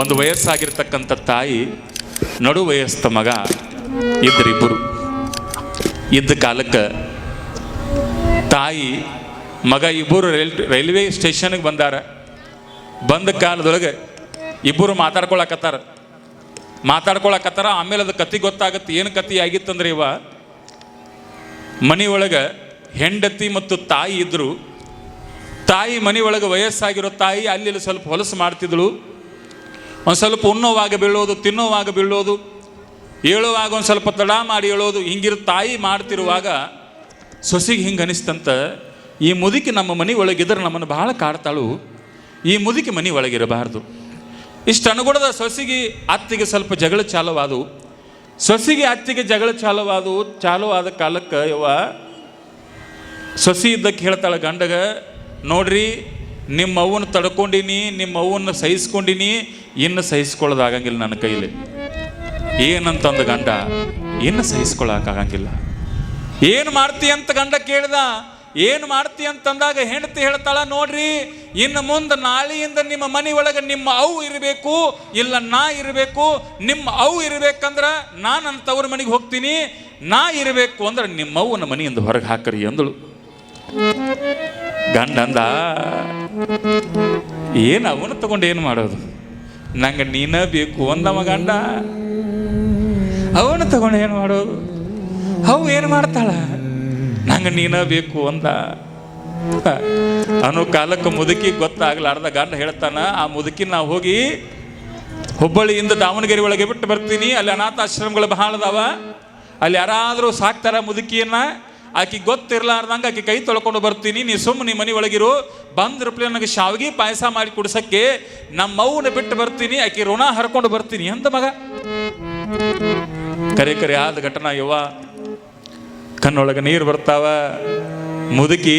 ಒಂದು ವಯಸ್ಸಾಗಿರ್ತಕ್ಕಂಥ ತಾಯಿ, ನಡು ವಯಸ್ಸ ಮಗ ಇಬ್ಬರಿಬ್ಬರು ಇದ್ದ ಕಾಲಕ್ಕೆ ತಾಯಿ, ಮಗ ಇಬ್ಬರು ರೈಲ್, ರೈಲ್ವೆ ಸ್ಟೇಷನ್ಗೆ ಬಂದಾರ. ಬಂದ ಕಾಲದೊಳಗೆ ಇಬ್ಬರು ಮಾತಾಡ್ಕೊಳಕತ್ತಾರ. ಮಾತಾಡ್ಕೊಳಕತ್ತಾರ, ಆಮೇಲೆ ಅದು ಕತಿ ಗೊತ್ತಾಗತ್ತೆ, ಏನು ಕತಿ ಆಗಿತ್ತಂದ್ರೆ ಇವ, ಮನೆಯೊಳಗೆ ಹೆಂಡತಿ ಮತ್ತು ತಾಯಿ ಇದ್ದರು ತಾಯಿ ಮನೆಯೊಳಗೆ ವಯಸ್ಸಾಗಿರೋ ತಾಯಿ ಅಲ್ಲಿ ಸ್ವಲ್ಪ ಹೊಲಸು ಮಾಡ್ತಿದ್ಳು. ಒಂದು ಸ್ವಲ್ಪ ಉಣ್ಣೋವಾಗ ಬೀಳೋದು, ತಿನ್ನೋವಾಗ ಬೀಳೋದು ಹೇಳುವಾಗ ಒಂದು ಸ್ವಲ್ಪ ತಡ ಮಾಡಿ ಹೇಳೋದು ಹಿಂಗಿರು ತಾಯಿ ಮಾಡ್ತಿರುವಾಗ ಸೊಸಿಗೆ ಹಿಂಗೆ ಅನಿಸ್ತಂತ ಈ ಮುದುಕಿ ನಮ್ಮ ಮನೆ ಒಳಗಿದ್ರೆ ನಮ್ಮನ್ನು ಭಾಳ ಕಾಡ್ತಾಳು. ಈ ಮುದುಕಿ ಮನೆ ಒಳಗಿರಬಾರ್ದು. ಇಷ್ಟು ಅನುಗುಣದ ಸೊಸಿಗೆ, ಅತ್ತಿಗೆ ಸ್ವಲ್ಪ ಜಗಳ ಚಾಲುವಾದವು ಸೊಸಿಗೆ, ಅತ್ತಿಗೆ ಜಗಳ ಚಾಲುವಾದವು ಚಾಲುವಾದ ಕಾಲಕ್ಕೆ ಯವ್ವ, ಸೊಸಿ ಇದ್ದಕ್ಕೆ ಹೇಳ್ತಾಳೆ, ಗಂಡಗ, ನೋಡ್ರಿ ನಿಮ್ಮ ಅವ್ವನ ತಡ್ಕೊಂಡಿನಿ, ನಿಮ್ಮ ಅವ್ವನ್ನ ಸಹಿಸ್ಕೊಂಡಿನಿ, ಇನ್ನು ಸಹಿಸ್ಕೊಳ್ಳೋದಾಗಂಗಿಲ್ಲ ನನ್ನ ಕೈಲಿ. ಏನಂತಂದ ಗಂಡ, ಇನ್ನು ಸಹಿಸ್ಕೊಳ್ಳೋಕ್ಕಾಗಂಗಿಲ್ಲ ಏನು ಮಾಡ್ತಿ ಅಂತ ಗಂಡ ಕೇಳ್ದ, ಏನು ಮಾಡ್ತಿ ಅಂತಂದಾಗ ಹೆಂಡತಿ ಹೇಳ್ತಾಳ, ನೋಡ್ರಿ, ಇನ್ನು ಮುಂದೆ ನಾಳೆಯಿಂದ ನಿಮ್ಮ ಮನೆ ಒಳಗೆ ನಿಮ್ಮ ಅವು ಇರಬೇಕು, ಇಲ್ಲ ನಾ ಇರಬೇಕು, ನಿಮ್ಮ ಅವು ಇರಬೇಕಂದ್ರೆ ನಾ ನನ್ನ ತವ್ರ ಮನೆಗೆ ಹೋಗ್ತೀನಿ, ನಾ ಇರಬೇಕು ಅಂದ್ರೆ ನಿಮ್ಮ ಅವ್ವನ ಮನೆಯಿಂದ ಹೊರಗೆ ಹಾಕರಿ ಅಂದಳು. ಗಂಡ ಅಂದ ಏನು ಅವನು ತಗೊಂಡು ಏನು ಮಾಡೋದು? ನಂಗೆ ನೀನ ಬೇಕು ಅಂದವ ಗಂಡ. ಅವನು ತಗೊಂಡು ಏನು ಮಾಡೋದು? ಅವು ಏನು ಮಾಡ್ತಾಳ? ನಂಗೆ ನೀನ ಬೇಕು ಅಂದ. ಅನ್ನೋ ಕಾಲಕ್ಕೆ ಮುದುಕಿ ಗೊತ್ತಾಗ್ಲಾರ್ದ ಗಂಡ ಹೇಳ್ತಾನ, ಆ ಮುದುಕಿ ನಾವು ಹೋಗಿ ಹುಬ್ಬಳ್ಳಿಯಿಂದ ದಾವಣಗೆರೆ ಒಳಗೆ ಬಿಟ್ಟು ಬರ್ತೀನಿ. ಅಲ್ಲಿ ಅನಾಥಾಶ್ರಮಗಳು ಬಹಳ ಅದಾವ ಅಲ್ಲಿ ಯಾರಾದರೂ ಸಾಕ್ತಾರ ಮುದುಕಿಯನ್ನ? ಆಕಿ ಗೊತ್ತಿರ್ಲಾರ್ದಂಗೆ ಆಕೆ ಕೈ ತೊಳ್ಕೊಂಡು ಬರ್ತೀನಿ, ನೀ ಸುಮ್ಮನೆ ಮನೆ ಒಳಗಿರು. ಬಂದ್ರಪ್ಲೆ ನನಗೆ ಶಾವಿಗೆ ಪಾಯಸ ಮಾಡಿ ಕುಡ್ಸಕ್ಕೆ ಮೌನ ಬಿಟ್ಟು ಬರ್ತೀನಿ, ಆಕೆ ಋಣ ಹರ್ಕೊಂಡು ಬರ್ತೀನಿ ಅಂತ ಮಗ. ಕರೆ ಕರೆ ಆದ ಘಟನಾ ಯುವ ಕಣ್ಣೊಳಗೆ ನೀರು ಬರ್ತಾವ. ಮುದುಕಿ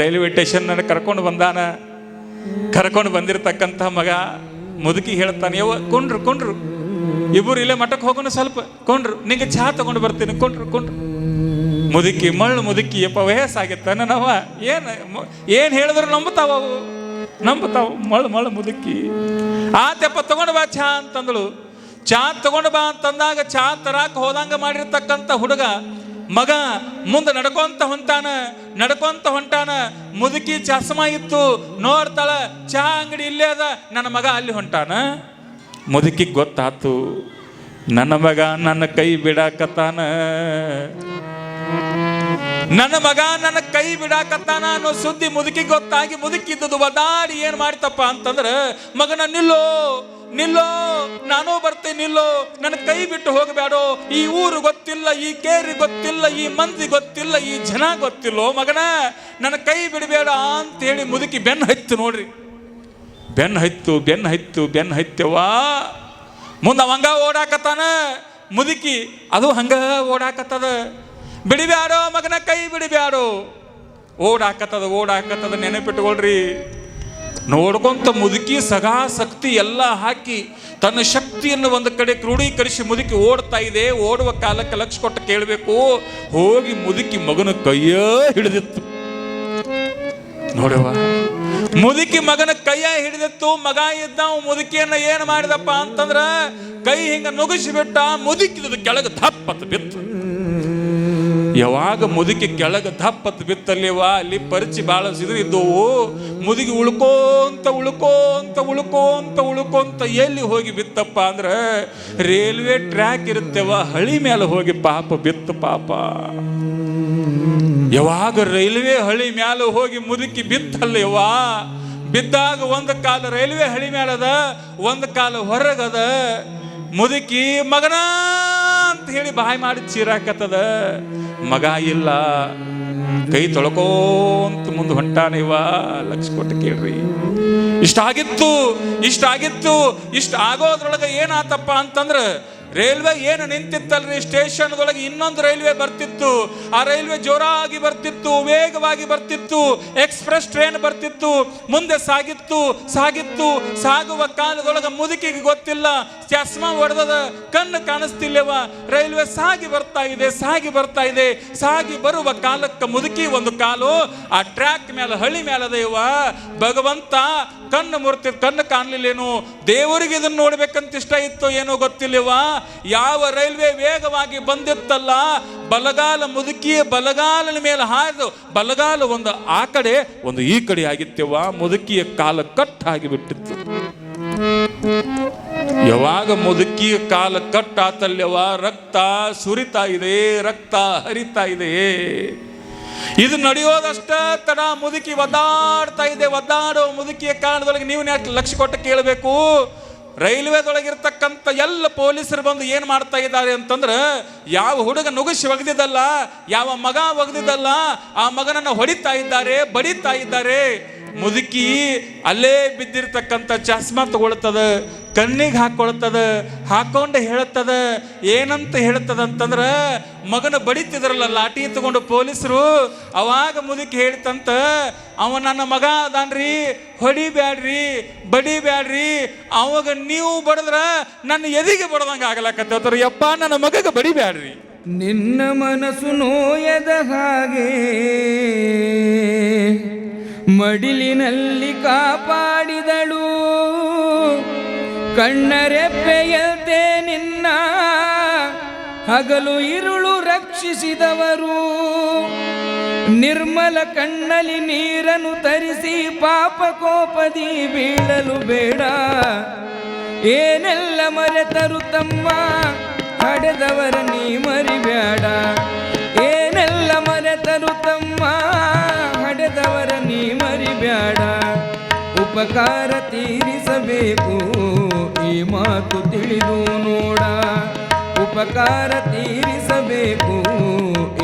ರೈಲ್ವೆ ಸ್ಟೇಷನ್ ನನಗೆ ಕರ್ಕೊಂಡು ಬಂದಾನ. ಕರ್ಕೊಂಡು ಬಂದಿರತಕ್ಕಂಥ ಮಗ ಮುದುಕಿ ಹೇಳ್ತಾನೆ, ಯವ್ವ, ಕೊಂಡ್ರು ಕೊಂಡ್ರು. ಇಬ್ಬರು ಇಲ್ಲೇ ಮಠಕ್ಕೆ ಹೋಗೋಣ ಸ್ವಲ್ಪ. ಕೊಂಡ್ರು, ನಿಂಗೆ ಚಹಾ ತಗೊಂಡು ಬರ್ತೀನಿ, ಕೊಂಡ್ರು ಕೊಂಡ್ರು. ಮುದುಕಿ ಮಳ್ಳು ಮುದುಕಿ ಯಪ್ಪ ವಯಸ್ಸಾಗಿತ್ತ ನನ್ನವ ಏನು ಏನು ಹೇಳಿದ್ರು ನಂಬುತ್ತಾವ ಅವು? ನಂಬುತ್ತಾವ ಮಳ್ಳು ಮಳ್ಳು ಮುದುಕಿ. ಆತಪ್ಪ ತಗೊಂಡು ಬಾ ಚಾ ಅಂತಂದಳು. ಚಾ ತಗೊಂಡು ಬಾ ಅಂತಂದಾಗ ಚಾ ತರಾಕ ಹೋದಂಗ ಮಾಡಿರ್ತಕ್ಕಂಥ ಹುಡುಗ ಮಗ ಮುಂದೆ ನಡ್ಕೊಂತ ಹೊಂಟಾನ ನಡ್ಕೊಂತ ಹೊಂಟಾನ. ಮುದುಕಿ ಚಸ್ಮಾ ಇತ್ತು, ನೋಡ್ತಾಳ ಚಹಾ ಅಂಗಡಿ ಇಲ್ಲೇ ಅದ, ನನ್ನ ಮಗ ಅಲ್ಲಿ ಹೊಂಟಾನ. ಮುದುಕಿ ಗೊತ್ತಾತು, ನನ್ನ ಮಗ ನನ್ನ ಕೈ ಬಿಡಾಕತ್ತಾನ. ನನ್ನ ಮಗ ನನ್ನ ಕೈ ಬಿಡಾಕತ್ತಾನ ಅನ್ನೋ ಸುದ್ದಿ ಮುದುಕಿ ಗೊತ್ತಾಗಿ ಮುದುಕಿದ್ದದು ಒದಾಡಿ ಏನ್ ಮಾಡ್ತಪ್ಪ ಅಂತಂದ್ರ, ಮಗನ ನಿಲ್ಲೋ ನಿಲ್ಲೋ, ನಾನು ಬರ್ತೇನೆ, ನಿಲ್ಲೋ, ನನ್ನ ಕೈ ಬಿಟ್ಟು ಹೋಗಬೇಡೋ, ಈ ಊರು ಗೊತ್ತಿಲ್ಲ, ಈ ಕೇರಿ ಗೊತ್ತಿಲ್ಲ, ಈ ಮಂದಿ ಗೊತ್ತಿಲ್ಲ, ಈ ಜನ ಗೊತ್ತಿಲ್ಲೋ ಮಗನ, ನನ್ನ ಕೈ ಬಿಡಬೇಡ ಅಂತ ಹೇಳಿ ಮುದುಕಿ ಬೆನ್ನು ಹತ್ತು ನೋಡ್ರಿ. ಬೆನ್ನು ಹತ್ತು ಬೆನ್ನು ಹತ್ತು ಬೆನ್ನು ಹತ್ತವಾ ಮುಂದೆ ಅವಂಗ ಓಡಾಕತ್ತಾನ, ಮುದುಕಿ ಅದು ಹಂಗ ಓಡಾಕತ್ತದ. ಬಿಡಿಬ್ಯಾಡೋ ಮಗನ ಕೈ ಬಿಡಿಬ್ಯಾಡೋ. ಓಡಾಕತ್ತದ ಓಡಾಕತ್ತದ ನೆನಪಿಟ್ಕೊಳ್ರಿ. ನೋಡ್ಕೊಂತ ಮುದುಕಿ ಸಗಾ ಶಕ್ತಿ ಎಲ್ಲ ಹಾಕಿ ತನ್ನ ಶಕ್ತಿಯನ್ನು ಒಂದು ಕಡೆ ಕ್ರೋಢೀಕರಿಸಿ ಮುದುಕಿ ಓಡ್ತಾ ಇದೆ. ಓಡುವ ಕಾಲಕ್ಕೆ ಲಕ್ಷ ಕೊಟ್ಟು ಕೇಳಬೇಕು. ಹೋಗಿ ಮುದುಕಿ ಮಗನ ಕೈಯ ಹಿಡಿದಿತ್ತು. ನೋಡುವ ಮುದುಕಿ ಮಗನ ಕೈಯ ಹಿಡಿದಿತ್ತು. ಮಗ ಇದ್ದ ಮುದುಕಿಯನ್ನ ಏನು ಮಾಡಿದಪ್ಪ ಅಂತಂದ್ರ ಕೈ ಹಿಂಗ ನುಗ್ಗಿಸಿಬಿಟ್ಟ, ಮುದುಕಿದ ಕೆಳಗೆ ದಪ್ಪತ್ತು ಬಿತ್ತು. ಯಾವಾಗ ಮುದುಕಿ ಕೆಳಗೆ ದಪ್ಪತ್ ಬಿತ್ತಲ್ಲಿವ ಅಲ್ಲಿ ಪರಿಚಿ ಭಾಳ ಸಿದ್ರಿದ್ದವು ಮುದುಗಿ ಉಳ್ಕೋಂತ ಉಳ್ಕೋಂತ ಉಳ್ಕೋಂತ ಉಳ್ಕೋಂತ ಎಲ್ಲಿ ಹೋಗಿ ಬಿತ್ತಪ್ಪ ಅಂದ್ರೆ ರೈಲ್ವೆ ಟ್ರ್ಯಾಕ್ ಇರುತ್ತೇವ, ಹಳಿ ಮೇಲೆ ಹೋಗಿ ಪಾಪ ಬಿತ್ತು ಪಾಪ. ಯಾವಾಗ ರೈಲ್ವೆ ಹಳಿ ಮೇಲೆ ಹೋಗಿ ಮುದುಕಿ ಬಿತ್ತಲ್ಲ ಯವ್ವ ಬಿದ್ದಾಗ ಒಂದು ಕಾಲ ರೈಲ್ವೆ ಹಳಿ ಮೇಲದ ಒಂದು ಕಾಲ ಹೊರಗದ, ಮುದುಕಿ ಮಗನ ಅಂತ ಹೇಳಿ ಬಾಯಿ ಮಾಡಿ ಚೀರಾಕತ್ತದ. ಮಗ ಇಲ್ಲ. ಕೈ ತೊಳ್ಕೋಂತ ಮುಂದೆ ಹೊಂಟಾನಿವ ಲಕ್ಷ ಕೊಟ್ಟು ಕೇಳ್ರಿ. ಇಷ್ಟಾಗಿತ್ತು ಇಷ್ಟಾಗಿತ್ತು, ಇಷ್ಟ ಆಗೋದ್ರೊಳಗೆ ಏನಾತಪ್ಪ ಅಂತಂದ್ರೆ ರೈಲ್ವೆ ಏನು ನಿಂತಿತ್ತಲ್ರಿ? ಸ್ಟೇಷನ್ದೊಳಗೆ ಇನ್ನೊಂದು ರೈಲ್ವೆ ಬರ್ತಿತ್ತು. ಆ ರೈಲ್ವೆ ಜೋರಾಗಿ ಬರ್ತಿತ್ತು, ವೇಗವಾಗಿ ಬರ್ತಿತ್ತು, ಎಕ್ಸ್ಪ್ರೆಸ್ ಟ್ರೈನ್ ಬರ್ತಿತ್ತು, ಮುಂದೆ ಸಾಗಿತ್ತು ಸಾಗಿತ್ತು, ಸಾಗುವ ಕಾಲದೊಳಗೆ ಮುದುಕಿಗೆ ಗೊತ್ತಿಲ್ಲ. ಚಸ್ಮಾ ಹೊಡೆದದ ಕಣ್ಣು ಕಾಣಿಸ್ತಿಲ್ಲವ. ರೈಲ್ವೆ ಸಾಗಿ ಬರ್ತಾ ಇದೆ, ಸಾಗಿ ಬರ್ತಾ ಇದೆ, ಸಾಗಿ ಬರುವ ಕಾಲಕ್ಕೆ ಮುದುಕಿ ಒಂದು ಕಾಲು, ಆ ಟ್ರ್ಯಾಕ್ ಮೇಲೆ ಹಳಿ ಮೇಲೆ ಅದೇವ ಭಗವಂತ ಕಣ್ಣು ಮುರ್ತಿ, ಕಣ್ಣು ಕಾಣಲಿಲ್ಲೇನು? ದೇವರಿಗೆ ಇದನ್ನ ನೋಡ್ಬೇಕಂತ ಇಷ್ಟ ಇತ್ತು ಏನೋ ಗೊತ್ತಿಲ್ಲವ? ಯಾವ ರೈಲ್ವೆ ವೇಗವಾಗಿ ಬಂದಿತ್ತಲ್ಲ, ಬಲಗಾಲ ಮುದುಕಿ ಬಲಗಾಲನ ಮೇಲೆ ಹಾರಿದು ಬಲಗಾಲ ಒಂದು ಆ ಕಡೆ, ಒಂದು ಈ ಕಡೆ ಆಗಿತ್ತವ, ಮುದುಕಿಯ ಕಾಲ ಕಟ್ ಆಗಿಬಿಟ್ಟಿತ್ತು ಯಾವಾಗ ಮುದುಕಿಯ ಕಾಲ ಕಟ್ ಆತಲ್ಯವ ರಕ್ತ ಸುರಿತಾ ಇದೆ, ರಕ್ತ ಹರಿತಾ ಇದೆ. ಇದು ನಡೆಯೋದಷ್ಟೇ ತಡ, ಮುದುಕಿ ಒದ್ದಾಡ್ತಾ ಇದೆ, ಒದ್ದಾಡೋ ಮುದುಕಿಯ ಕಾರಣದೊಳಗೆ ನೀವು ಯಾಕೆ ಲಕ್ಷ್ಯ ಕೊಟ್ಟು ಕೇಳಬೇಕು? ರೈಲ್ವೆದೊಳಗಿರ್ತಕ್ಕಂಥ ಎಲ್ಲ ಪೊಲೀಸರು ಬಂದು ಏನು ಮಾಡ್ತಾ ಇದ್ದಾರೆ ಅಂತಂದ್ರೆ, ಯಾವ ಹುಡುಗ ನುಗ್ಗಿಸಿ ಒಗೆದಿದ್ದಲ್ಲ, ಯಾವ ಮಗ ಒಗೆದಿದ್ದಲ್ಲ, ಆ ಮಗನನ್ನು ಹೊಡಿತಾ ಇದ್ದಾರೆ, ಬಡಿತಾ ಇದ್ದಾರೆ. ಮುದುಕಿ ಅಲ್ಲೇ ಬಿದ್ದಿರ್ತಕ್ಕಂಥ ಚಸ್ಮಾ ತಗೊಳ್ತದ. ಕಣ್ಣಿಗೆ ಹಾಕೊಳ್ತದ, ಹಾಕೊಂಡು ಹೇಳ್ತದ, ಏನಂತ ಹೇಳ್ತದ ಅಂತಂದ್ರ ಮಗನ ಬಡಿತಿದ್ರಲ್ಲ, ಲಾಠಿ ತಗೊಂಡು ಪೊಲೀಸರು ಅವಾಗ ಮುದುಕಿ ಹೇಳ್ತಂತ, ಅವ ನನ್ನ ಮಗ ಅದಾನ್ರಿ ಹೊಡಿಬ್ಯಾಡ್ರಿ ಬಡಿಬ್ಯಾಡ್ರಿ ಅವಾಗ ನೀವು ಬಡದ್ರ ನನ್ನ ಎದಿಗೆ ಬಡದಂಗ ಆಗಲಕತ್ತವ್ರ ಯಪ್ಪ ನನ್ನ ಮಗಗೆ ಬಡಿಬ್ಯಾಡ್ರಿ ನಿನ್ನ ಮನಸ್ಸು ನೋಯದ ಹಾಗೆ, ಮಡಿಲಿನಲ್ಲಿ ಕಾಪಾಡಿದಳು. ಕಣ್ಣರೆಪ್ಪೆಯಂತೆ ನಿನ್ನ ಹಗಲು ಇರುಳು ರಕ್ಷಿಸಿದವರು. ನಿರ್ಮಲ ಕಣ್ಣಲ್ಲಿ ನೀರನ್ನು ತರಿಸಿ ಪಾಪ ಕೋಪದಿ ಬೀಳಲು ಬೇಡ. ಏನೆಲ್ಲ ಮರೆತರು ತಮ್ಮ ಹಡೆದವರ ನೀ ಮರಿಬೇಡ ಏನೆಲ್ಲ ಮರೆತರು ತಮ್ಮ ಹಡೆದವರ ನೀ ಮರಿಬೇಡ ಉಪಕಾರ ತೀರಿಸಬೇಕು. ಈ ಮಾತು ತಿಳಿದು ನೋಡ. ಉಪಕಾರ ತೀರಿಸಬೇಕು.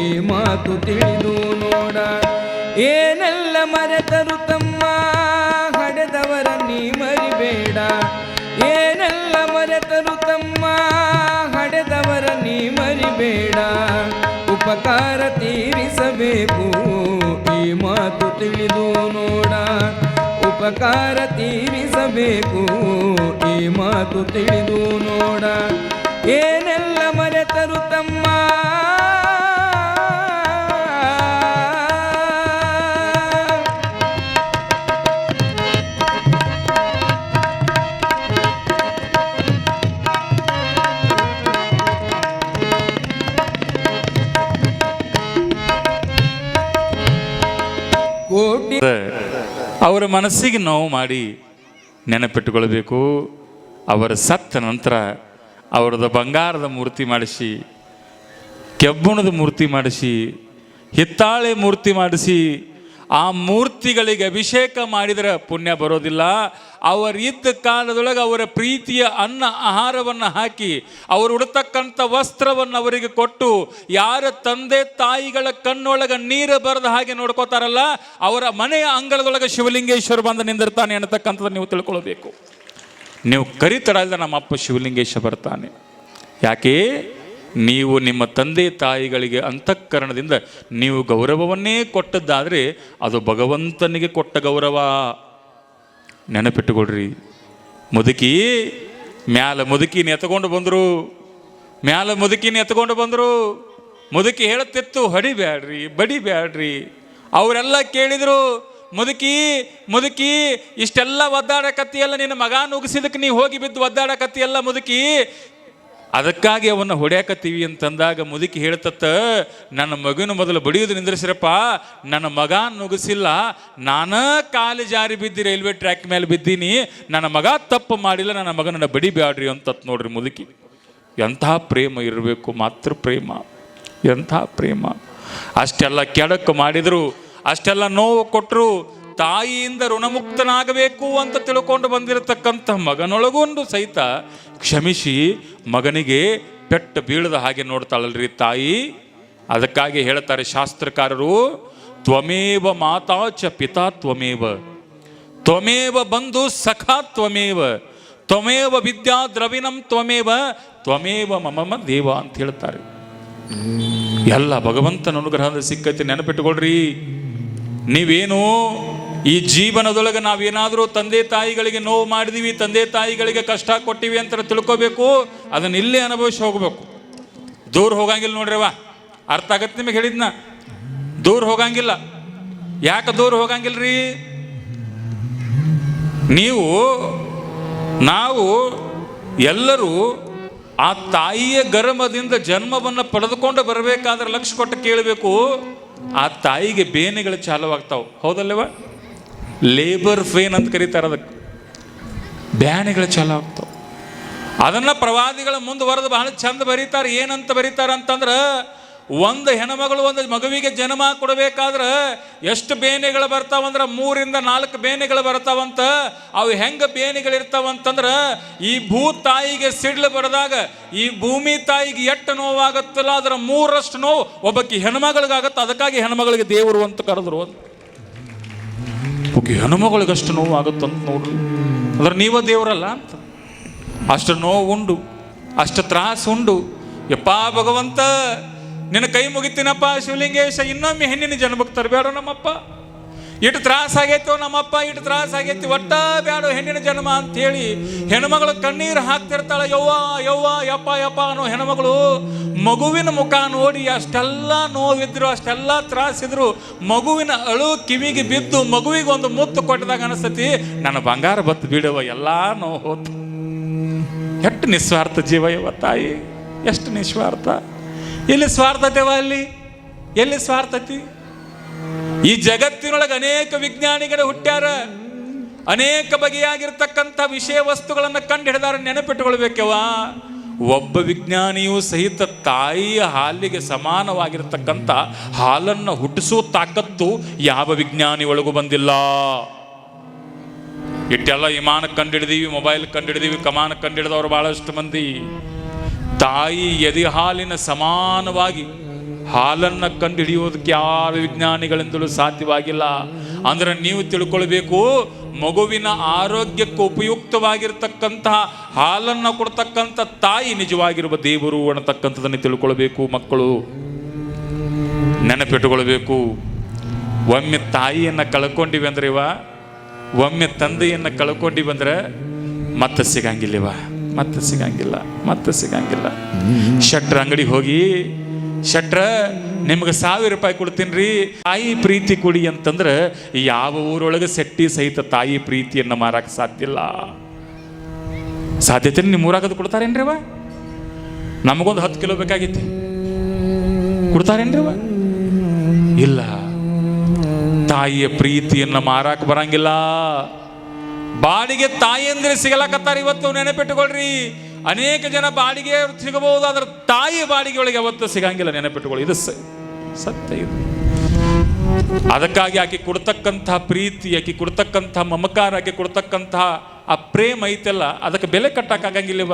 ಈ ಮಾತು ತಿಳಿದು ನೋಡ. ಏನೆಲ್ಲ ಮರೆತರು ತಮ್ಮ? ಹಡೆದವರ ನೀ ಮರಿಬೇಡ. ಏನೆಲ್ಲ ಮರೆತರು ತಮ್ಮ? ಹಡೆದವರ ನೀ ಮರಿಬೇಡ. ಉಪಕಾರ ತೀರಿಸಬೇಕು. ಈ ಮಾತು ತಿಳಿದು ನೋಡ. ಉಪಕಾರ ತೀರಿಸಬೇಕು. ಈ ಮಾತು ತಿಳಿದು ನೋಡ. ಏನೆಲ್ಲ ಮರೆತರು ತಮ್ಮ ಅವರ ಮನಸ್ಸಿಗೆ ನೋವು ಮಾಡಿ ನೆನಪಿಟ್ಟುಕೊಳ್ಬೇಕು. ಅವರ ಸತ್ತ ನಂತರ ಅವರದ್ದು ಬಂಗಾರದ ಮೂರ್ತಿ ಮಾಡಿಸಿ, ಕೆಬ್ಬಣದ ಮೂರ್ತಿ ಮಾಡಿಸಿ, ಹಿತ್ತಾಳೆ ಮೂರ್ತಿ ಮಾಡಿಸಿ ಆ ಮೂರ್ತಿಗಳಿಗೆ ಅಭಿಷೇಕ ಮಾಡಿದರೆ ಪುಣ್ಯ ಬರೋದಿಲ್ಲ. ಅವರಿದ್ದ ಕಾಲದೊಳಗೆ ಅವರ ಪ್ರೀತಿಯ ಅನ್ನ ಆಹಾರವನ್ನು ಹಾಕಿ, ಅವರು ಉಡ್ತಕ್ಕಂಥ ವಸ್ತ್ರವನ್ನು ಅವರಿಗೆ ಕೊಟ್ಟು, ಯಾರ ತಂದೆ ತಾಯಿಗಳ ಕಣ್ಣೊಳಗೆ ನೀರು ಬರೆದ ಹಾಗೆ ನೋಡ್ಕೋತಾರಲ್ಲ, ಅವರ ಮನೆಯ ಅಂಗಳದೊಳಗೆ ಶಿವಲಿಂಗೇಶ್ವರ ಬಂದು ನಿಂದಿರ್ತಾನೆ ಅನ್ನತಕ್ಕಂಥದ್ದು ನೀವು ತಿಳ್ಕೊಳ್ಬೇಕು. ನೀವು ಕರಿತರಲ್ಲ ನಮ್ಮ ಅಪ್ಪ ಶಿವಲಿಂಗೇಶ್ವರ ಬರ್ತಾನೆ. ಯಾಕೆ? ನೀವು ನಿಮ್ಮ ತಂದೆ ತಾಯಿಗಳಿಗೆ ಅಂತಃಕರಣದಿಂದ ನೀವು ಗೌರವವನ್ನೇ ಕೊಟ್ಟದ್ದಾದರೆ ಅದು ಭಗವಂತನಿಗೆ ಕೊಟ್ಟ ಗೌರವ. ನೆನಪಿಟ್ಟುಕೊಡ್ರಿ ಮುದುಕಿ ಮ್ಯಾಲ ಮುದುಕಿನ ಎತ್ಕೊಂಡು ಬಂದರು. ಮ್ಯಾಲ ಮುದುಕಿನ ಎತ್ಕೊಂಡು ಬಂದರು. ಮುದುಕಿ ಹೇಳುತ್ತಿತ್ತು, ಹಡಿಬ್ಯಾಡ್ರಿ, ಬಡಿಬ್ಯಾಡ್ರಿ. ಅವರೆಲ್ಲ ಕೇಳಿದರು, ಮುದುಕಿ ಮುದುಕಿ, ಇಷ್ಟೆಲ್ಲ ಒದ್ದಾಡಕತ್ತಿಯಲ್ಲ ನಿನ್ನ ಮಗ ನುಗ್ಸಿದಕ್ಕೆ ನೀವು ಹೋಗಿ ಬಿದ್ದು ಒದ್ದಾಡಕತ್ತಿಯಲ್ಲ ಮುದುಕಿ. ಅದಕ್ಕಾಗಿ ಅವನ್ನ ಹೊಡ್ಯಾಕತ್ತೀವಿ ಅಂತಂದಾಗ ಮುದುಕಿ ಹೇಳ್ತತ್ತ, ನನ್ನ ಮಗನ ಮೊದಲು ಬಡಿಯೋದು ನಿಂದ್ರಿಸ್ರಪ್ಪ, ನನ್ನ ಮಗ ನುಗಿಸಿಲ್ಲ, ನಾನು ಕಾಲು ಜಾರಿ ಬಿದ್ದಿ ರೈಲ್ವೆ ಟ್ರ್ಯಾಕ್ ಮೇಲೆ ಬಿದ್ದೀನಿ, ನನ್ನ ಮಗ ತಪ್ಪು ಮಾಡಿಲ್ಲ, ನನ್ನ ಮಗನನ್ನ ಬಡಿಬ್ಯಾಡ್ರಿ ಅಂತ ನೋಡ್ರಿ ಮುದುಕಿ. ಎಂಥ ಪ್ರೇಮ ಇರಬೇಕು ಮಾತೃ ಪ್ರೇಮ, ಎಂಥ ಪ್ರೇಮ. ಅಷ್ಟೆಲ್ಲ ಕೆಡಕು ಮಾಡಿದರು, ಅಷ್ಟೆಲ್ಲ ನೋವು ಕೊಟ್ಟರು ತಾಯಿಯಿಂದ ಋಣಮುಕ್ತನಾಗಬೇಕು ಅಂತ ತಿಳ್ಕೊಂಡು ಬಂದಿರತಕ್ಕಂಥ ಮಗನೊಳಗೊಂಡು ಸಹಿತ ಕ್ಷಮಿಸಿ ಮಗನಿಗೆ ಪೆಟ್ಟು ಬೀಳದ ಹಾಗೆ ನೋಡ್ತಾಳಲ್ರಿ ತಾಯಿ. ಅದಕ್ಕಾಗಿ ಹೇಳ್ತಾರೆ ಶಾಸ್ತ್ರಕಾರರು, ತ್ವಮೇವ ಮಾತಾ ಚ ಪಿತಾ ತ್ವಮೇವ. ತ್ವಮೇವ ಬಂಧು ಸಖಾ ತ್ವಮೇವ. ತ್ವಮೇವ ವಿದ್ಯಾ ದ್ರವಿನಂ ತ್ವಮೇವ. ತ್ವಮೇವ ಮಮಮ ದೇವ ಅಂತ ಹೇಳ್ತಾರೆ. ಎಲ್ಲ ಭಗವಂತನ ಅನುಗ್ರಹದ ಸಿಕ್ಕತಿ ನೆನಪಿಟ್ಟುಕೊಳ್ರಿ ನೀವೇನು ಈ ಜೀವನದೊಳಗೆ ನಾವೇನಾದರೂ ತಂದೆ ತಾಯಿಗಳಿಗೆ ನೋವು ಮಾಡಿದೀವಿ, ತಂದೆ ತಾಯಿಗಳಿಗೆ ಕಷ್ಟ ಕೊಟ್ಟಿವಿ ಅಂತ ತಿಳ್ಕೋಬೇಕು, ಅದನ್ನ ಇಲ್ಲೇ ಅನುಭವಿಸಿ ಹೋಗಬೇಕು. ದೂರ ಹೋಗಂಗಿಲ್ಲ ನೋಡ್ರಿವ ಅರ್ಥ ಆಗತ್ತೆ ನಿಮಗೆ ಹೇಳಿದ್ನ? ದೂರ ಹೋಗಂಗಿಲ್ಲ. ಯಾಕೆ ದೂರ ಹೋಗಂಗಿಲ್ರಿ? ನೀವು, ನಾವು ಎಲ್ಲರೂ ಆ ತಾಯಿಯ ಗರ್ಮದಿಂದ ಜನ್ಮವನ್ನು ಪಡೆದುಕೊಂಡು ಬರಬೇಕಾದ್ರೆ ಲಕ್ಷ ಕೊಟ್ಟು ಕೇಳಬೇಕು, ಆ ತಾಯಿಗೆ ಬೇನೆಗಳು ಚಾಲುವಾಗ್ತಾವ ಹೌದಲ್ಲವ? ಲೇಬರ್ ಫೇನ್ ಅಂತ ಕರೀತಾರೆ ಅದಕ್ಕೆ. ಬ್ಯಾನೆಗಳು ಚಾಲು ಆಗ್ತಾವೆ. ಅದನ್ನು ಪ್ರವಾದಿಗಳ ಮುಂದುವರೆದು ಬಹಳ ಚಂದ ಬರೀತಾರೆ. ಏನಂತ ಬರೀತಾರೆ ಅಂತಂದ್ರೆ, ಒಂದು ಹೆಣ್ಮಗಳು ಒಂದು ಮಗುವಿಗೆ ಜನ್ಮ ಕೊಡಬೇಕಾದ್ರೆ ಎಷ್ಟು ಬೇನೆಗಳು ಬರ್ತಾವಂದ್ರೆ ಮೂರಿಂದ ನಾಲ್ಕು ಬೇನೆಗಳು ಬರ್ತಾವಂತ ಅವು ಹೆಂಗೆ ಬೇನೆಗಳು ಇರ್ತಾವಂತಂದ್ರೆ ಈ ಭೂ ತಾಯಿಗೆ ಸಿಡ್ಲು ಬರೆದಾಗ, ಈ ಭೂಮಿ ತಾಯಿಗೆ ಎಷ್ಟು ನೋವಾಗತ್ತಲ್ಲ, ಅದರ ಮೂರಷ್ಟು ನೋವು ಒಬ್ಬಕ್ಕೆ ಹೆಣ್ಮಗಳಿಗಾಗತ್ತೆ. ಅದಕ್ಕಾಗಿ ಹೆಣ್ಮಗಳಿಗೆ ದೇವರು ಅಂತ ಕರೆದ್ರು ಅಂತ. ಹೆಣ್ಮಗಳಿಗಷ್ಟು ನೋವು ಆಗುತ್ತಂತ ನೋಡ್ರಿ. ಅಂದ್ರೆ ನೀವ ದೇವರಲ್ಲ ಅಂತ. ಅಷ್ಟು ನೋವು ಉಂಡು ಅಷ್ಟು ತ್ರಾಸು ಉಂಡು ಯಪ್ಪ ಭಗವಂತ, ನಿನ್ನ ಕೈ ಮುಗಿತೀನಪ್ಪ ಶಿವಲಿಂಗೇಶ, ಇನ್ನೊಮ್ಮೆ ಹೆಣ್ಣಿನ ಜನ್ಮಕ್ಕೆ ತರಬೇಡ ನಮ್ಮಪ್ಪ. ಇಟ್ಟು ತ್ರಾಸ ಆಗೈತೋ ನಮ್ಮಪ್ಪ, ಇಟ್ಟು ತ್ರಾಸ ಆಗೈತಿ, ಒಟ್ಟ ಬ್ಯಾಡ ಹೆಣ್ಣಿನ ಜನ್ಮ ಅಂತ ಹೇಳಿ ಹೆಣ್ಮಗಳು ಕಣ್ಣೀರು ಹಾಕ್ತಿರ್ತಾಳೆ, ಯವ್ವ ಯವ್ವ, ಯಪ್ಪ ಯಪ್ಪ ಅನ್ನೋ ಹೆಣ್ಮಗಳು ಮಗುವಿನ ಮುಖ ನೋಡಿ ಅಷ್ಟೆಲ್ಲ ನೋವಿದ್ರು, ಅಷ್ಟೆಲ್ಲ ತ್ರಾಸಿದ್ರು, ಮಗುವಿನ ಅಳು ಕಿವಿಗೆ ಬಿದ್ದು ಮಗುವಿಗೆ ಒಂದು ಮುತ್ತು ಕೊಟ್ಟದಾಗ ಅನಿಸ್ತತಿ, ನನ್ನ ಬಂಗಾರ ಬತ್ತು ಬಿಡುವ ಎಲ್ಲ ನೋವು ಹೋತು. ಎಷ್ಟು ನಿಸ್ವಾರ್ಥ ಜೀವ ಇವ ತಾಯಿ, ಎಷ್ಟು ನಿಸ್ವಾರ್ಥ. ಎಲ್ಲಿ ಸ್ವಾರ್ಥತೆವ ಅಲ್ಲಿ? ಎಲ್ಲಿ ಸ್ವಾರ್ಥತಿ ಈ ಜಗತ್ತಿನೊಳಗೆ ಅನೇಕ ವಿಜ್ಞಾನಿಗಳು ಹುಟ್ಟ್ಯಾರ. ಅನೇಕ ಬಗೆಯಾಗಿರ್ತಕ್ಕಂಥ ವಿಷಯ ವಸ್ತುಗಳನ್ನು ಕಂಡು ಹಿಡಿದಾರ ನೆನಪಿಟ್ಟುಕೊಳ್ಬೇಕವ ಒಬ್ಬ ವಿಜ್ಞಾನಿಯೂ ಸಹಿತ ತಾಯಿಯ ಹಾಲಿಗೆ ಸಮಾನವಾಗಿರ್ತಕ್ಕಂಥ ಹಾಲನ್ನು ಹುಟ್ಟಿಸೋ ತಾಕತ್ತು ಯಾವ ವಿಜ್ಞಾನಿ ಒಳಗೂ ಬಂದಿಲ್ಲ. ಇಟ್ಟೆಲ್ಲ ವಿಮಾನ ಕಂಡಿಡಿದೀವಿ ಮೊಬೈಲ್ ಕಂಡಿಡಿದೀವಿ ಕಮಾನ ಕಂಡಿಡಿದವರು ಬಹಳಷ್ಟು ಮಂದಿ. ತಾಯಿ ಎದೆ ಹಾಲಿನ ಸಮಾನವಾಗಿ ಹಾಲನ್ನು ಕಂಡುಹಿಡಿಯೋದಕ್ಕೆ ಯಾರು ವಿಜ್ಞಾನಿಗಳಿಂದಲೂ ಸಾಧ್ಯವಾಗಿಲ್ಲ. ಅಂದ್ರೆ ನೀವು ತಿಳ್ಕೊಳ್ಬೇಕು ಮಗುವಿನ ಆರೋಗ್ಯಕ್ಕೆ ಉಪಯುಕ್ತವಾಗಿರ್ತಕ್ಕಂತಹ ಹಾಲನ್ನು ಕೊಡ್ತಕ್ಕಂಥ ತಾಯಿ ನಿಜವಾಗಿರುವ ದೇವರು ಅನ್ನತಕ್ಕಂಥದ್ದನ್ನು ತಿಳ್ಕೊಳ್ಬೇಕು ಮಕ್ಕಳು. ನೆನಪಿಟ್ಟುಕೊಳ್ಬೇಕು. ಒಮ್ಮೆ ತಾಯಿಯನ್ನು ಕಳ್ಕೊಂಡಿವಿ ಅಂದ್ರೆ ಇವ ಒಮ್ಮೆ ತಂದೆಯನ್ನು ಕಳ್ಕೊಂಡಿವಿ ಅಂದ್ರೆ ಮತ್ತೆ ಇವ ಮತ್ತೆ ಸಿಗಂಗಿಲ್ಲ ಮತ್ತೆ ಸಿಗಂಗಿಲ್ಲ. ಶಟ್ರ ಅಂಗಡಿ ಹೋಗಿ ಶಟ್ರ, ನಿಮ್ಗೆ ಸಾವಿರ ರೂಪಾಯಿ ಕೊಡ್ತೀನಿ ತಾಯಿ ಪ್ರೀತಿ ಕೊಡಿ ಅಂತಂದ್ರೆ ಯಾವ ಊರೊಳಗೆ ಸೆಟ್ಟಿ ಸಹಿತ ತಾಯಿ ಪ್ರೀತಿಯನ್ನು ಮಾರಾಕ ಸಾಧ್ಯ ಇಲ್ಲ. ಸಾಧ್ಯತೆ ನಿಮ್ಮ ಊರಾಗದು ಕೊಡ್ತಾರೇನ್ರಿ ಅವ ನಮಗೊಂದು ಹತ್ತು ಕಿಲೋ ಬೇಕಾಗಿತ್ತು. ಕೊಡ್ತಾರೇನ್ರಿ ಅವ ಇಲ್ಲ. ತಾಯಿಯ ಪ್ರೀತಿಯನ್ನ ಮಾರಾಕ ಬರಂಗಿಲ್ಲ. ಬಾಡಿಗೆ ತಾಯಿ ಅಂದ್ರೆ ಸಿಗಲಕತ್ತಾರ ಇವತ್ತು ನೆನಪಿಟ್ಟುಕೊಳ್ರಿ ಅನೇಕ ಜನ ಬಾಡಿಗೆ ಸಿಗಬಹುದು ಆದ್ರೆ ತಾಯಿ ಬಾಡಿಗೆ ಒಳಗೆ ಅವತ್ತು ಸಿಗಂಗಿಲ್ಲ ನೆನಪಿಟ್ಟುಕೊಳ್ಳಿ ಇದು ಸತ್ಯ ಇದು. ಅದಕ್ಕಾಗಿ ಆಕೆ ಕೊಡ್ತಕ್ಕಂತಹ ಪ್ರೀತಿ, ಆಕೆ ಕೊಡ್ತಕ್ಕಂತಹ ಮಮಕಾರ, ಆಕೆ ಕೊಡ್ತಕ್ಕಂತಹ ಆ ಪ್ರೇಮ ಐತೆಲ್ಲ, ಅದಕ್ಕೆ ಬೆಲೆ ಕಟ್ಟಕ್ಕಾಗಂಗಿಲ್ಲವ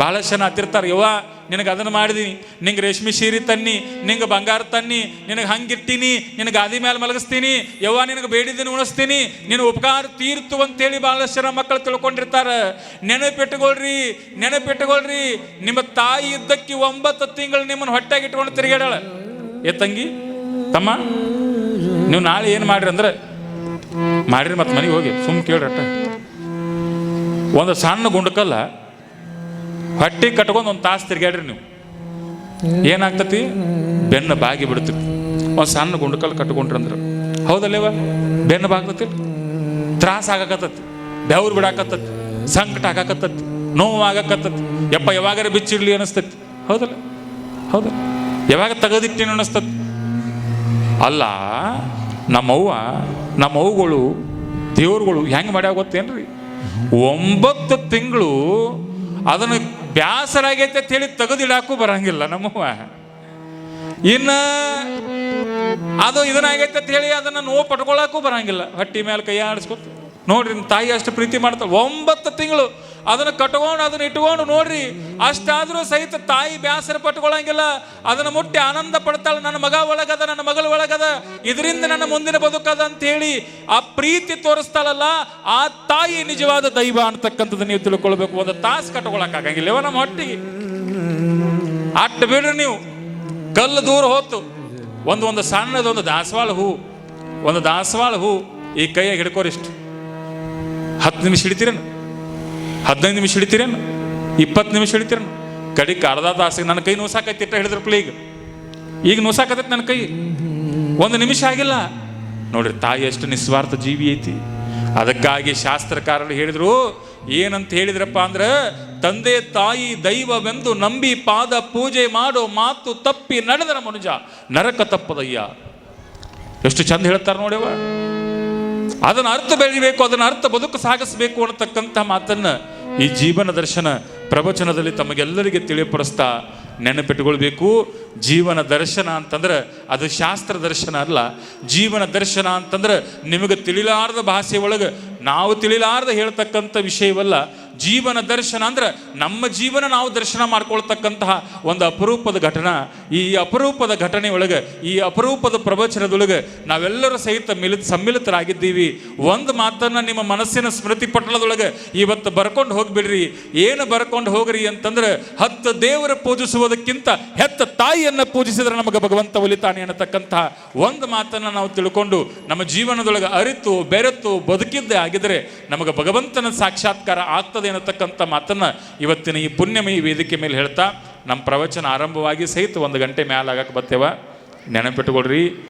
ಬಹಳಷ್ಟು ಜನ ಹತ್ತಿರ್ತಾರೆ, ಯವ್ವ, ನಿನಗೆ ಅದನ್ನು ಮಾಡಿದೀನಿ, ನಿಂಗೆ ರೇಷ್ಮೆ ಸೀರೆ ತನ್ನಿ, ನಿಂಗೆ ಬಂಗಾರ ತನ್ನಿ, ನಿನಗೆ ಹಂಗಿರ್ತೀನಿ ನಿನಗೆ ಗಾದಿ ಮೇಲೆ ಮಲಗಿಸ್ತೀನಿ, ಯವ್ವ, ನಿನಗೆ ಬೇಡಿದ್ದೀನಿ ಉಣಿಸ್ತೀನಿ ನಿನ್ನ ಉಪಕಾರ ತೀರ್ತು ಅಂತೇಳಿ ಭಾಳಷ್ಟು ಜನ ಮಕ್ಕಳು ತಿಳ್ಕೊಂಡಿರ್ತಾರೆ. ನೆನಪಿಟ್ಟುಕೊಳ್ರಿ ನೆನಪಿಟ್ಟುಕೊಳ್ರಿ ನಿಮ್ಮ ತಾಯಿ ಇದ್ದಕ್ಕೆ ಒಂಬತ್ತು ತಿಂಗಳು ನಿಮ್ಮನ್ನು ಹೊಟ್ಟೆಗೆ ಇಟ್ಕೊಂಡು ತಿರುಗಾಡಳ ಏ ತಂಗಿ, ತಮ್ಮ, ನೀವು ನಾಳೆ ಏನು ಮಾಡ್ರಿ ಅಂದ್ರೆ, ಮಾಡಿರಿ ಮತ್ತೆ ಮನೆಗೆ ಹೋಗಿ, ಸುಮ್ ಕೇಳ್ರಿ ಅಟ್ಟ. ಒಂದು ಸಣ್ಣ ಗುಂಡಕಲ್ಲ ಹೊಟ್ಟೆ ಕಟ್ಕೊಂಡು ಒಂದು ತಾಸು ತಿರ್ಗಾಡ್ರಿ ನೀವು. ಏನಾಗ್ತತಿ? ಬೆನ್ನು ಬಾಗಿ ಬಿಡ್ತು. ಒಂದು ಸಣ್ಣ ಗುಂಡಕಲ್ ಕಟ್ಕೊಂಡ್ರಿ ಅಂದ್ರೆ ಹೌದಲ್ಲೇವ? ಬೆನ್ನು ಬಾಗ್ತತಿ ತ್ರಾಸ ಆಗಾಕತ್ತತಿ. ಬೆವ್ರು ಬಿಡಾಕತ್ತತಿ. ಸಂಕಟ ಆಗಾಕತ್ತತಿ. ನೋವು ಆಗಾಕತ್ತತಿ. ಯಪ್ಪ, ಯಾವಾಗಾರ ಬಿಚ್ಚಿಡ್ಲಿ ಅನಿಸ್ತತಿ. ಹೌದಲ್ಲ? ಹೌದಲ್ಲ? ಯಾವಾಗ ತೆಗೆದಿಟ್ಟೇನು ಅನಿಸ್ತತಿ. ಅಲ್ಲ, ನಮ್ಮವ್ವ ನಮ್ಮ ಅವ್ಗಳು ದೇವ್ರುಗಳು ಹೆಂಗೆ ಮಾಡ್ಯಾವ ಗೊತ್ತೇನ್ರಿ? ಒಂಬತ್ತು ತಿಂಗಳು ಅದನ್ನು ಬ್ಯಾಸರ ಆಗೈತೆ ಅಂತ ಹೇಳಿ ತೆಗೆದಿಡಾಕು ಬರಂಗಿಲ್ಲ ನಮ್ಮವ್ವ. ಇನ್ನ ಅದು ಇದನ್ನಾಗೈತೆ ಅಂತ ಹೇಳಿ ಅದನ್ನ ನೋವು ಪಟ್ಕೊಳಕ್ಕೂ ಬರಂಗಿಲ್ಲ. ಹೊಟ್ಟಿ ಮೇಲೆ ಕೈ ಆಡಿಸ್ಕೊತ. ನೋಡ್ರಿ ತಾಯಿ ಅಷ್ಟು ಪ್ರೀತಿ ಮಾಡ್ತಾಳೆ. ಒಂಬತ್ತು ತಿಂಗಳು ಅದನ್ನು ಕಟ್ಕೊಂಡು ಅದನ್ನ ಇಟ್ಕೊಂಡು ನೋಡ್ರಿ, ಅಷ್ಟಾದರೂ ಸಹಿತ ತಾಯಿ ಬ್ಯಾಸರ ಪಟ್ಕೊಳ್ಳಂಗಿಲ್ಲ ಅದನ್ನು ಮುಟ್ಟಿ ಆನಂದ ಪಡ್ತಾಳೆ. ನನ್ನ ಮಗ ಒಳಗದ, ನನ್ನ ಮಗಳ ಒಳಗದ. ಇದರಿಂದ ನನ್ನ ಮುಂದಿನ ಬದುಕದ ಅಂತ ಹೇಳಿ ಆ ಪ್ರೀತಿ ತೋರಿಸ್ತಾಳಲ್ಲ, ಆ ತಾಯಿ ನಿಜವಾದ ದೈವ ಅಂತಕ್ಕಂಥದ್ದು ನೀವು ತಿಳ್ಕೊಳ್ಬೇಕು. ಒಂದು ತಾಸು ಕಟ್ಕೊಳಕ್ಕಾಗಂಗಿಲ್ಲ ಇವ ನಮ್ಮ ಹೊಟ್ಟಿಗೆ. ಅಟ್ಟು ಬಿಡ್ರಿ ನೀವು. ಕಲ್ಲು ದೂರ ಹೋತು. ಒಂದು ಒಂದು ಸಣ್ಣದೊಂದು ದಾಸವಾಳ ಹೂ. ಒಂದು ದಾಸವಾಳ ಹೂ ಈ ಕೈಯಾಗ ಹಿಡ್ಕೋರಿಷ್ಟು. ಹತ್ತು ನಿಮಿಷ ಹಿಡಿತೀರೇನು? ಹದಿನೈದು ನಿಮಿಷ ಹಿಡಿತೀರೇನು? ಇಪ್ಪತ್ತು ನಿಮಿಷ ಹಿಡಿತೀರೇನು? ಕಡಿಗೆ ಅರ್ಧ ತಾಸಿಗೆ ನನ್ನ ಕೈ ನೋಸಾಕೈತಿ ಇಟ್ಟ ಹೇಳಿದ್ರು ಈಗ. ಈಗ ನೋಸಾಕತೈತಿ ನನ್ನ ಕೈ. ಒಂದು ನಿಮಿಷ ಆಗಿಲ್ಲ. ನೋಡ್ರಿ, ತಾಯಿ ಎಷ್ಟು ನಿಸ್ವಾರ್ಥ ಜೀವಿ ಐತಿ. ಅದಕ್ಕಾಗಿ ಶಾಸ್ತ್ರಕಾರರು ಹೇಳಿದ್ರು, ಏನಂತ ಹೇಳಿದ್ರಪ್ಪ ಅಂದ್ರೆ, ತಂದೆ ತಾಯಿ ದೈವವೆಂದು ನಂಬಿ ಪಾದ ಪೂಜೆ ಮಾಡೋ ಮಾತು ತಪ್ಪಿ ನಡೆದರ ಮನುಜ, ನರಕ ತಪ್ಪದಯ್ಯ. ಎಷ್ಟು ಚಂದ ಹೇಳ್ತಾರೆ ನೋಡ್ಯವ ಅದನ್ನ ಅರ್ಥ ಬೆಳಿಬೇಕು, ಅದನ್ನು ಅರ್ಥ ಬದುಕು ಸಾಗಿಸಬೇಕು ಅನ್ನತಕ್ಕಂಥ ಮಾತನ್ನ ಈ ಜೀವನ ದರ್ಶನ ಪ್ರವಚನದಲ್ಲಿ ತಮಗೆಲ್ಲರಿಗೆ ತಿಳಿಪಡಿಸ್ತಾ ನೆನಪಿಟ್ಟುಕೊಳ್ಬೇಕು ಜೀವನ ದರ್ಶನ ಅಂತಂದ್ರೆ ಅದು ಶಾಸ್ತ್ರ ದರ್ಶನ ಅಲ್ಲ. ಜೀವನ ದರ್ಶನ ಅಂತಂದ್ರೆ ನಿಮಗೆ ತಿಳಿಲಾರದ ಭಾಷೆ ಒಳಗೆ ನಾವು ತಿಳಿಲಾರ್ದ ಹೇಳ್ತಕ್ಕಂಥ ವಿಷಯವಲ್ಲ. ಜೀವನ ದರ್ಶನ ಅಂದ್ರೆ ನಮ್ಮ ಜೀವನ ನಾವು ದರ್ಶನ ಮಾಡ್ಕೊಳ್ತಕ್ಕಂತಹ ಒಂದು ಅಪರೂಪದ ಘಟನಾ. ಈ ಅಪರೂಪದ ಘಟನೆ ಒಳಗೆ, ಈ ಅಪರೂಪದ ಪ್ರವಚನದೊಳಗೆ ನಾವೆಲ್ಲರೂ ಸಹಿತ ಮಿಲಿತ, ಸಮ್ಮಿಲಿತರಾಗಿದ್ದೀವಿ. ಒಂದು ಮಾತನ್ನ ನಿಮ್ಮ ಮನಸ್ಸಿನ ಸ್ಮೃತಿ ಪಟಲದೊಳಗೆ ಇವತ್ತು ಬರ್ಕೊಂಡು ಹೋಗ್ಬಿಡ್ರಿ. ಏನು ಬರ್ಕೊಂಡು ಹೋಗ್ರಿ ಅಂತಂದ್ರೆ, ಹತ್ತು ದೇವರ ಪೂಜಿಸುವುದಕ್ಕಿಂತ ಹೆತ್ತ ತಾಯಿಯನ್ನು ಪೂಜಿಸಿದ್ರೆ ನಮಗೆ ಭಗವಂತ ಒಲಿತಾನೆ ಅನ್ನತಕ್ಕಂತಹ ಒಂದು ಮಾತನ್ನ ನಾವು ತಿಳ್ಕೊಂಡು ನಮ್ಮ ಜೀವನದೊಳಗೆ ಅರಿತು, ಬೆರೆತು, ಬದುಕಿದ್ದೇ ಆಗಿದ್ರೆ ನಮಗೆ ಭಗವಂತನ ಸಾಕ್ಷಾತ್ಕಾರ ಆಗ್ತದೆ ಅನ್ನತಕ್ಕಂಥ ಮಾತನ್ನು ಇವತ್ತಿನ ಈ ಪುಣ್ಯಮಯಿ ವೇದಿಕೆ ಮೇಲೆ ಹೇಳ್ತಾ ನಮ್ಮ ಪ್ರವಚನ ಆರಂಭವಾಗಿ ಸಹಿತ ಒಂದು ಗಂಟೆ ಮ್ಯಾಲಾಗಕ್ಕೆ ಬರ್ತೇವ. ನೆನಪಿಟ್ಟುಕೊಳ್ರಿ